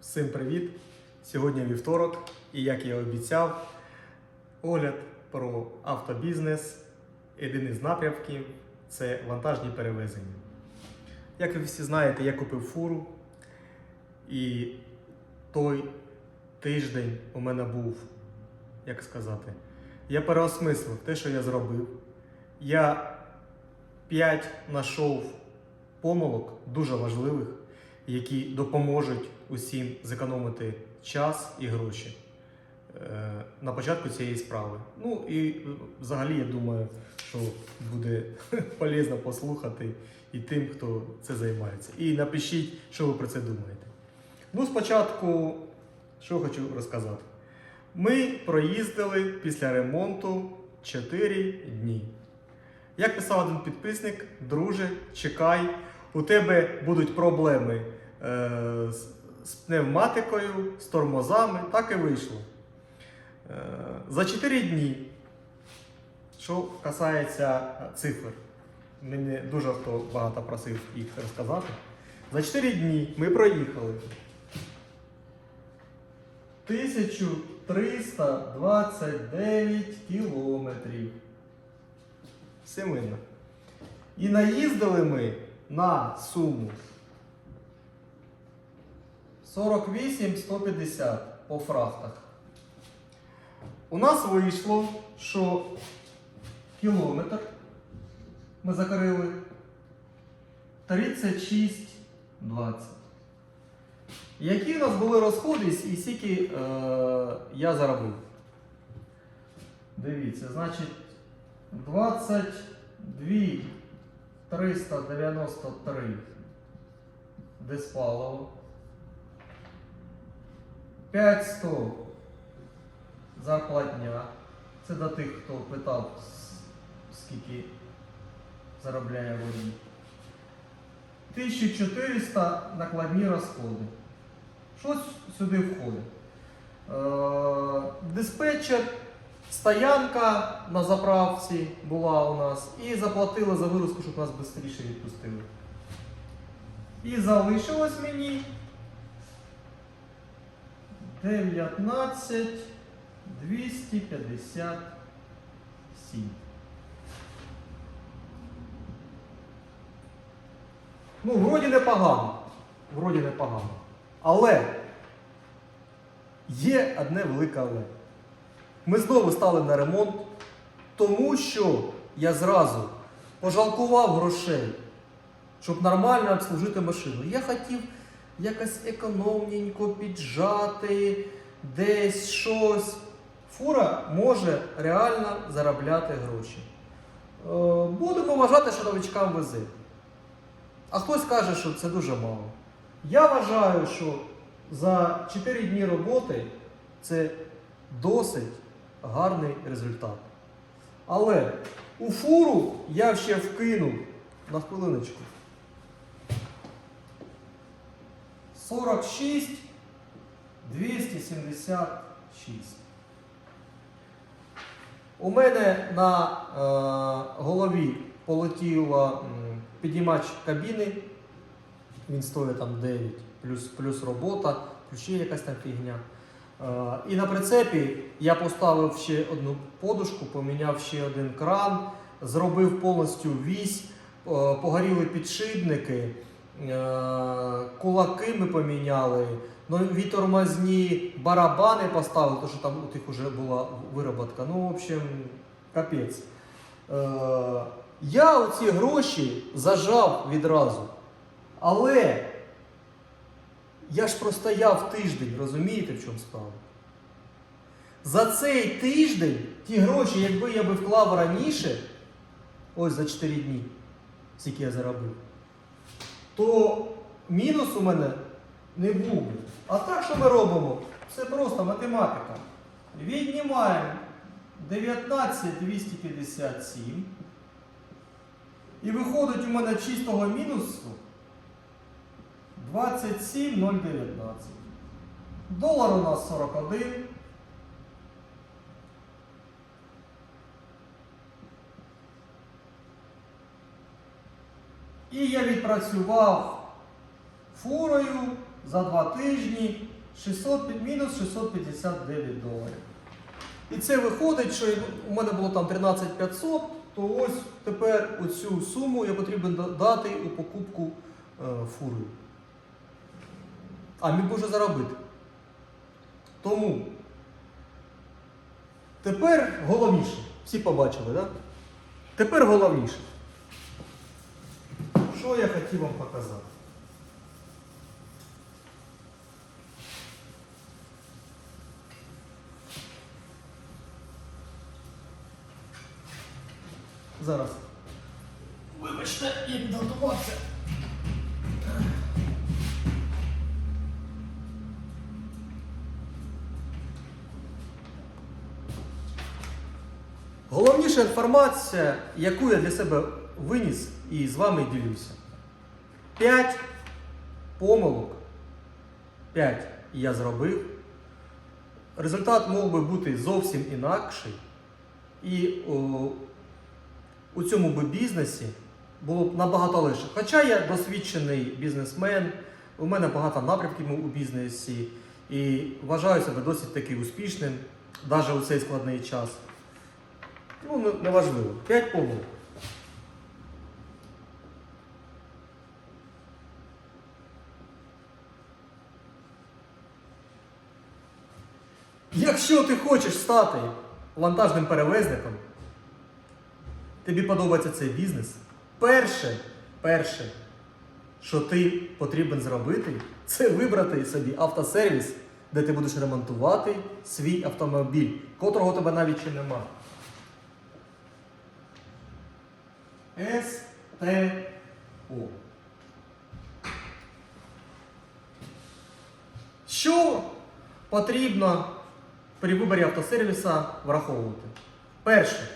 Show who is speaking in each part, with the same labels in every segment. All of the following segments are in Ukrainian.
Speaker 1: Всім привіт! Сьогодні вівторок, і як я обіцяв, огляд про автобізнес. Один із напрямків це вантажні перевезення. Як ви всі знаєте, я купив фуру, і той тиждень у мене був, як сказати, я переосмислив те, що я зробив. Я 5 знайшов помилок дуже важливих, які допоможуть усім зекономити час і гроші е, на початку цієї справи. Ну і взагалі я думаю, що буде полезно послухати і тим, хто це займається. І напишіть, що ви про це думаєте. Ну, спочатку, що хочу розказати. Ми проїздили після ремонту 4 дні. Як писав один підписник, друже, чекай, у тебе будуть проблеми з, з пневматикою, з тормозами, так і вийшло. Е, за 4 дні, що касається цифр, мені дуже хто багато просив їх розказати. За 4 дні ми проїхали 1329 кілометрів. Семина. І наїздили ми на суму 48 150 по фрахтах. У нас вийшло, що кілометр ми закрили 36,20. Які у нас були розходи і скільки е, я заробив? Дивіться, значить 22 393 диспаливо. 5100 зарплатня. Це до тих, хто питав, скільки заробляє водій. 1400 накладні розходи. Що сюди входить? Е, диспетчер, стоянка на заправці була у нас. І заплатили за вируску, щоб нас швидше відпустили. І залишилось мені 19 257. Ну, вроді непогано. Вроді непогано. Але є одне велике але. Ми знову стали на ремонт, тому що я зразу пожалкував грошей, щоб нормально обслужити машину. Я хотів якось економненько піджати, десь щось. Фура може реально заробляти гроші. Е, Будемо вважати, що новичкам везе. А хтось каже, що це дуже мало. Я вважаю, що за 4 дні роботи це досить гарний результат. Але у фуру я ще вкинув на хвилиночку 46 276. У мене на е, голові полетіло підіймач кабіни. Він стоїть там 9, плюс, плюс робота, плюс ще якась там фігня. Е, і на прицепі я поставив ще одну подушку, поміняв ще один кран, зробив повністю вісь, е, погоріли підшипники, кулаки ми поміняли, нові тормозні барабани поставили, тому що там у тих вже була вироботка. Ну, в общем, капець. Е, я оці гроші зажав відразу. Але я ж простояв тиждень, розумієте, в чому справа? За цей тиждень ті гроші, якби я би вклав раніше, ось за 4 дні, скільки я заробив, то мінус у мене не був. А так, що ми робимо? Це просто математика. Віднімаємо 19 257. І виходить у мене чистого мінусу 27,019. Долар у нас 41. І я відпрацював фурою за два тижні 600, мінус 659 доларів. І це виходить, що у мене було там 13 500, то ось тепер оцю суму я потрібен дати у покупку е, фури. А міг би вже заробити. Тому тепер головніше. Всі побачили, так? Да? Тепер головніше. Що я хотів вам показати? Зараз. Вибачте, я підготувався. Головніша інформація, яку я для себе виніс і з вами ділюся. П'ять помилок. П'ять я зробив. Результат мог би бути зовсім інакший. І о, у цьому би бізнесі було б набагато легше. Хоча я досвідчений бізнесмен, у мене багато напрямків у бізнесі і вважаю себе досить таки успішним, навіть у цей складний час. Ну, неважливо. П'ять помилок. Якщо ти хочеш стати вантажним перевезником, тобі подобається цей бізнес, перше, перше, що ти потрібен зробити, це вибрати собі автосервіс, де ти будеш ремонтувати свій автомобіль, котрого тебе навіть ще немає. СТО. Що потрібно при виборі автосервіса враховувати? Перше.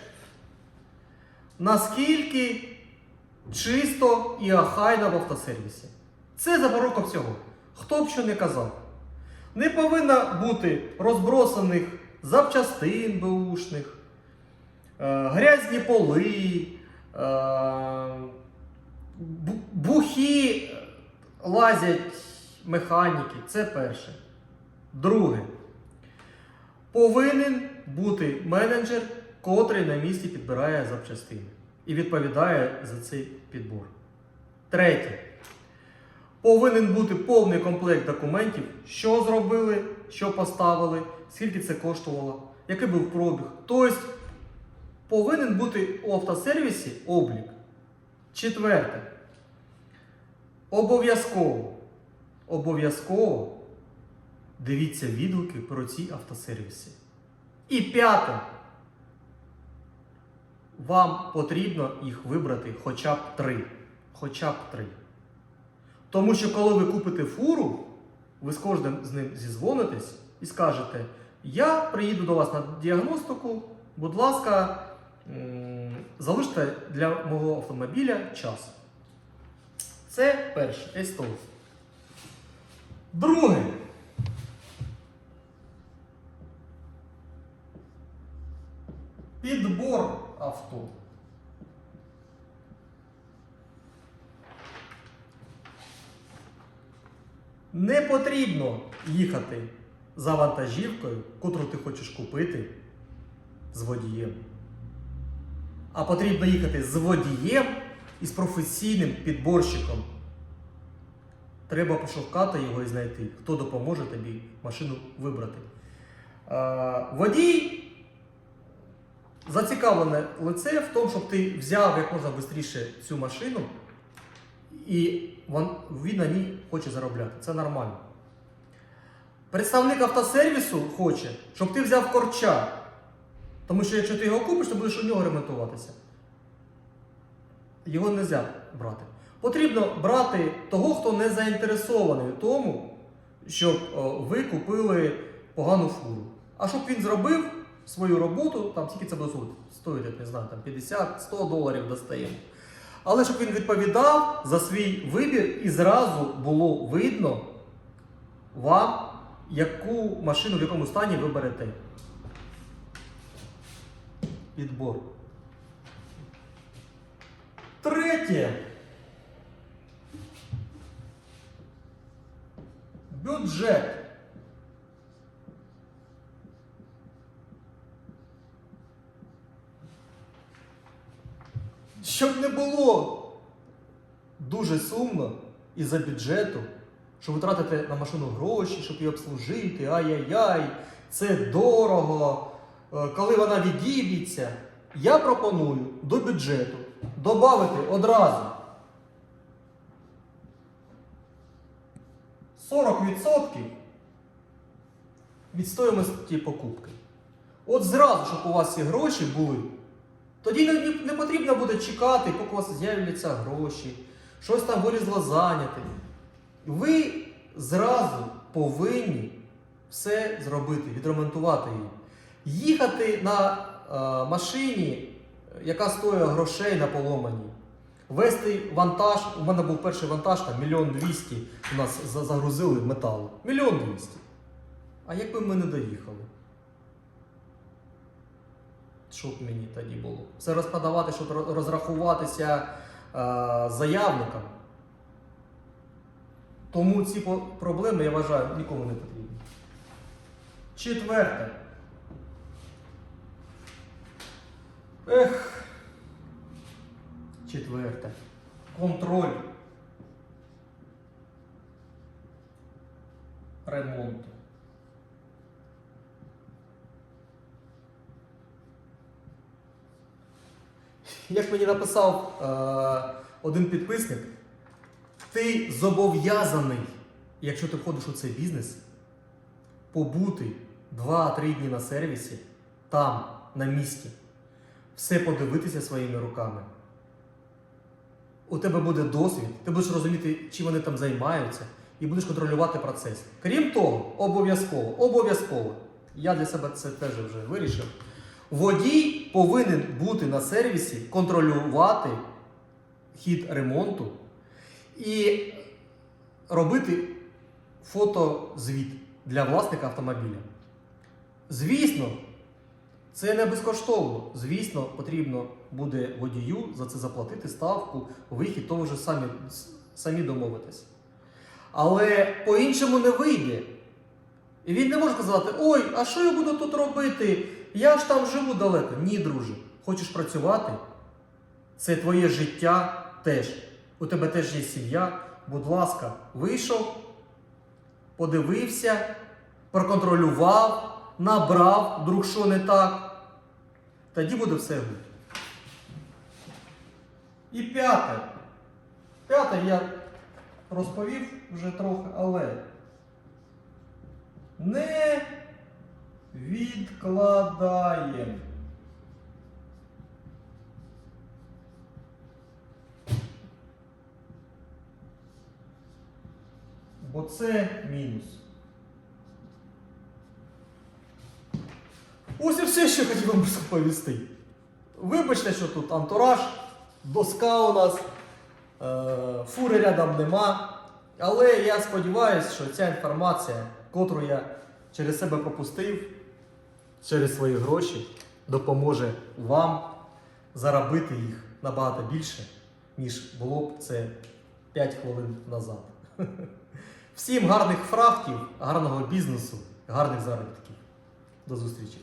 Speaker 1: Наскільки чисто і охайно в автосервісі? Це запорука всього. Хто б що не казав. Не повинно бути розбросаних запчастин беушних, е, грязні поли, е, бухі лазять механіки. Це перше. Друге. Повинен бути менеджер, котрий на місці підбирає запчастини і відповідає за цей підбор. Третє. Повинен бути повний комплект документів, що зробили, що поставили, скільки це коштувало, який був пробіг. Тобто повинен бути у автосервісі облік. Четверте. Обов'язково. Обов'язково дивіться відгуки про ці автосервіси. І п'яте. Вам потрібно їх вибрати хоча б три. Хоча б три. Тому що коли ви купите фуру, ви з кожним з ним зізвонитесь і скажете: Я приїду до вас на діагностику, будь ласка, залиште для мого автомобіля час. Це перше, СТО. Друге. Підбор авто. Не потрібно їхати за вантажівкою, котру ти хочеш купити з водієм. А потрібно їхати з водієм і з професійним підборщиком. Треба пошукати його і знайти, хто допоможе тобі машину вибрати. Е, водій зацікавлене лице в тому, щоб ти взяв як можна швидше цю машину, і він, на ній хоче заробляти. Це нормально. Представник автосервісу хоче, щоб ти взяв корча. Тому що якщо ти його купиш, то будеш у нього ремонтуватися. Його не можна брати. Потрібно брати того, хто не заінтересований у тому, щоб ви купили погану фуру. А щоб він зробив свою роботу, там скільки це буде стоїти, не знаю, там 50-100 доларів достаємо. Але щоб він відповідав за свій вибір і зразу було видно вам, яку машину в якому стані ви берете. Підбор. Третє. бюджет. Щоб не було дуже сумно із-за бюджету, що ви тратите на машину гроші, щоб її обслужити, ай-яй-яй, це дорого. Е, Коли вона відіб'ється, я пропоную до бюджету додати одразу 40% від стоїмості покупки. От зразу, щоб у вас ці гроші були, тоді не, потрібно буде чекати, поки у вас з'являться гроші, щось там вилізло зайняти. Ви зразу повинні все зробити, відремонтувати її. Їхати на е, машині, яка стоїть грошей на поломані. Вести вантаж, у мене був перший вантаж, там мільйон двісті у нас за- загрузили металу. Мільйон двісті. А якби ми не доїхали? Що б мені тоді було? Все розпродавати, щоб розрахуватися е, з заявником. Тому ці проблеми, я вважаю, нікому не потрібні. Четверте. Ех. Четверте. Контроль ремонту. Як мені написав е, один підписник, ти зобов'язаний, якщо ти входиш у цей бізнес, побути 2-3 дні на сервісі, там, на місці, все подивитися своїми руками. У тебе буде досвід, ти будеш розуміти, чим вони там займаються, і будеш контролювати процес. Крім того, обов'язково, обов'язково, я для себе це теж вже вирішив. Водій повинен бути на сервісі, контролювати хід ремонту і робити фотозвіт для власника автомобіля. Звісно, це не безкоштовно. Звісно, потрібно буде водію за це заплатити ставку, вихід, то вже самі, самі домовитись. Але по-іншому не вийде. І він не може сказати, ой, а що я буду тут робити? Я ж там живу далеко. Ні, друже. Хочеш працювати? Це твоє життя теж. У тебе теж є сім'я. Будь ласка, вийшов, подивився, проконтролював, набрав, вдруг що не так. Тоді буде все гуд. І п'яте. П'яте я розповів вже трохи, але не відкладаємо. Бо це мінус. Ось і все, що хотів вам розповісти. Вибачте, що тут антураж, доска у нас, е, фури рядом нема. Але я сподіваюся, що ця інформація, котру я через себе пропустив, через свої гроші, допоможе вам заробити їх набагато більше, ніж було б це 5 хвилин назад. Всім гарних фрахтів, гарного бізнесу, гарних заробітків. До зустрічі!